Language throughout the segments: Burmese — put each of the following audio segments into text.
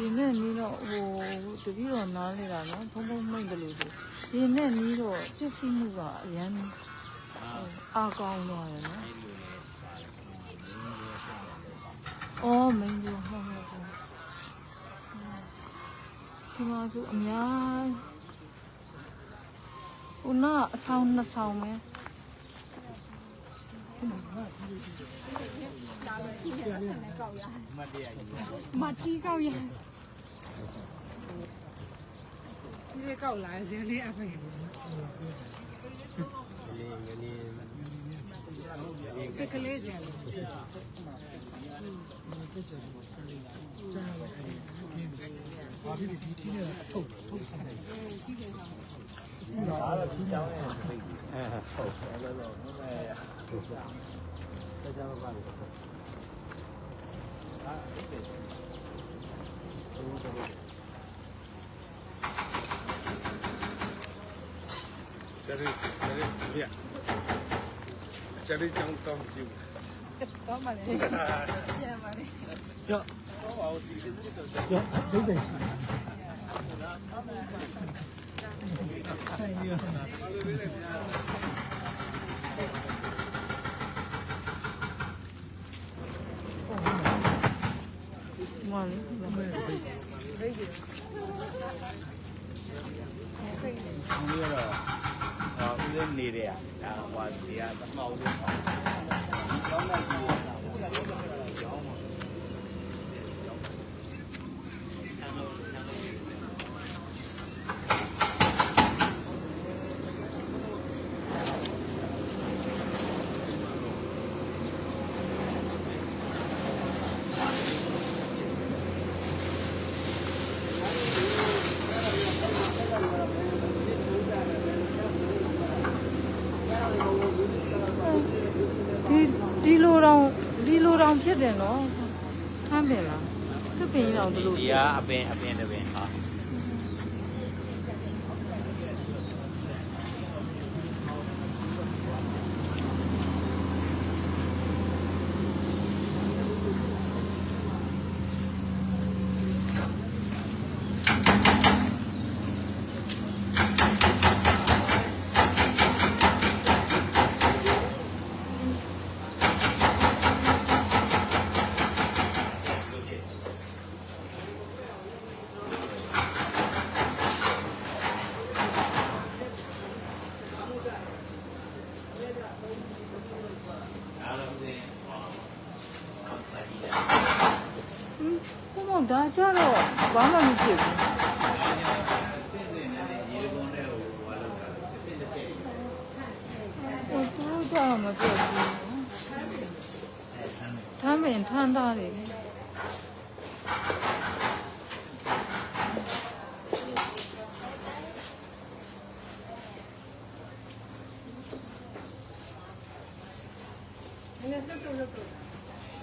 ရင်နဲ့နီးတော့ဟိုတပည့်တော်နားလေတာနော်ဖုံဖုံမိတ်တယ်လို့ဆိုရင်နဲ့နီးတော့ပြည့်စည်မှုကအရန်ဟိုအာကောင်းတော့ရနော်အော်မင်းတို့ဟုတ်ဟုတ်ဟုတ်ဒီမှာဆိုအများဟိုနာအဆောင်နှစ်ဆောင်ပဲ mặt thi cao nhà thi cao lại gì đi à phải cái cái gì Hãy subscribe cho kênh Ghiền Mì Gõ Để không bỏ lỡ những video hấp dẫn Sari, sari, lihat. Sari jangan tahu jiwa. Tahu mana? Ya mana? Ya. Ya, ini. Thank you. မလေးပြန်ပါလေရော့ရော့ဒိတ်ဒိတ်ရှိဆိုင်ရနာဒီမှာလေဒီမှာဒီကတော့အာဦးလေးနေတယ်ဒါဟိုဒီကသမောက်လေးပေါ့ဒီကြောင်းလိုက်ပြီး ဒီဒီလိုတော့ဒီလိုတော့ ဖြစ်တယ်နော်ခမ်းပင်လားခပ်ပင်ကြီးတော့ဒီလိုဒီကအပင်အပင်တစ်ပင်ဟာဟင်းဘုံဒါ ကြတော့ဘာမှမဖြစ်ဘူးဟိုသူတို့တော့မဖြစ်ဘူးထမ်းပင်ထမ်းသားတယ်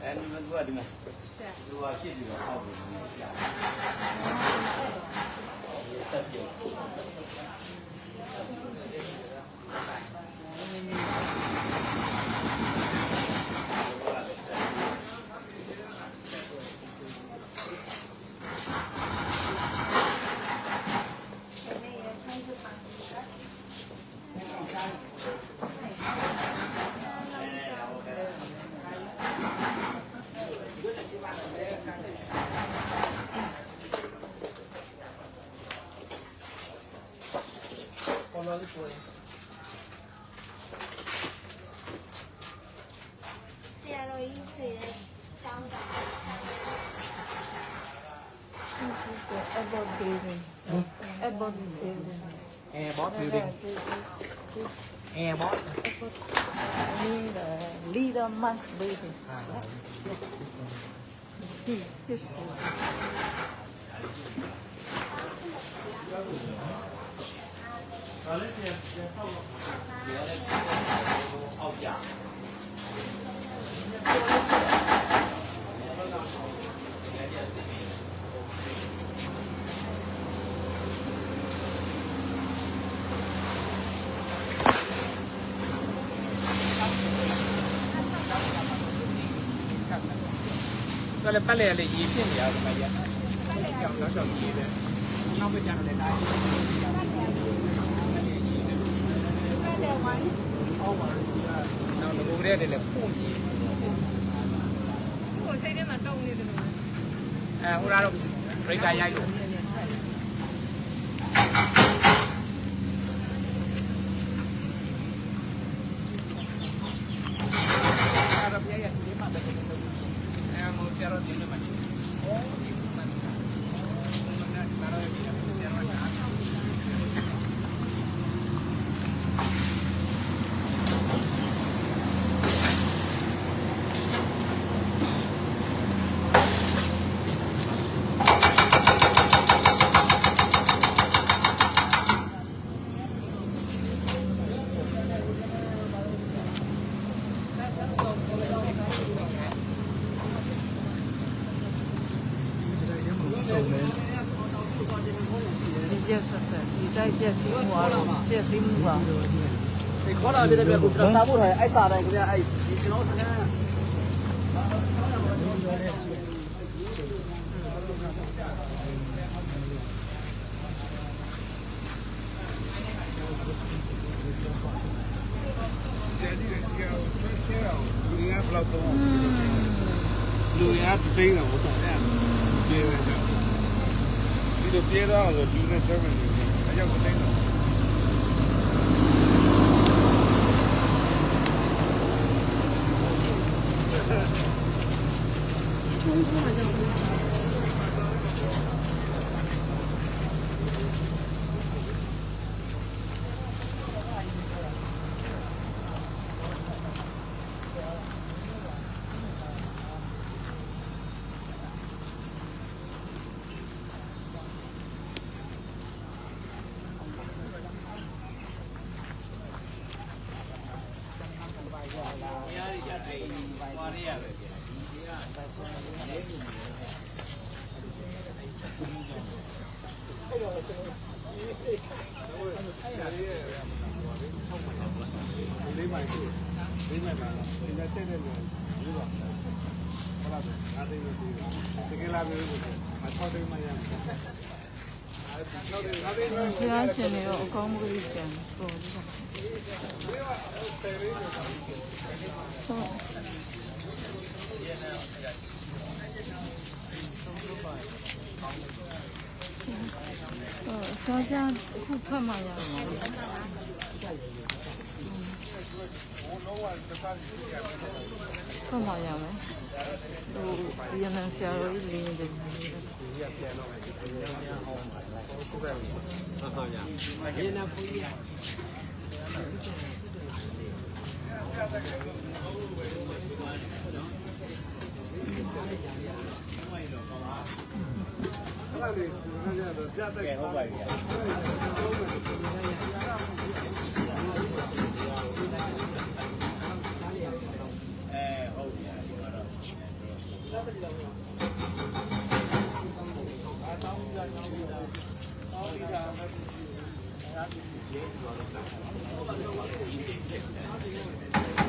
အဲဒီမှာသူကဒီမှာ သူကဖြစ်ပြီးတော့ဟောက်ပြီးကြာဆက်ပြောဆ rồi xe rồi thì trong rồi Airborne building. Airborne building. Airborne building. Airborne. Airborne. Leader monk building. Ah, yeah. Peaceful. တော်လည်းပတ်လဲလေးရေးဖြစ်နေရတော့ခါကြီးကကြောင်တော့ရှောင်းကြီးတယ်နောက်ပဲကြာတယ်တိုင်းအော်ပါနောက်တော့ဘုရားတည်းလည်းပုံကြီးဆိုတော့ကိုယ်စိတ်ထဲမှာတုံနေတယ်လို့အဲဟိုကတော့ breaker ရိုက်လို့ దీన్ని మంచి ဒီရက်ဆက်ဆက်ဒီတိုက်ပြက်စီးမှုအားလုံးပြက်စီးမှုက ဒီခေါ်လာပြတဲ့ပြကိုကျွန်တော်စားဖို့ထားအဲ့စားတိုင်းခင်ဗျအဲ့ဒီကျွန်တော်စကန် လူရဘလောက်တော့ sido piedado de un 叫 တော့ဆိုလူနဲ့ဆက်မယ်အကြောင်းတိတ်တော့လေးမိုင်လေးမိုင်မှာစင်ကြတဲ့တဲ့လူလူပါဟုတ်လားအားသေးလို့ဒီတကယ်လာမျိုးကိုမထောက်တယ်မရဘူးအဲ့ဒါတော့ဒါတွေဘုရားရှင်တွေတော့အကောင်းမကလေးကြံပေါ်ဒီကဟုတ် 嗯。嗯，想想去嘛呀。看嘛呀？都年年烧一零。的。Kẻ không vậy Thank you. Thank you.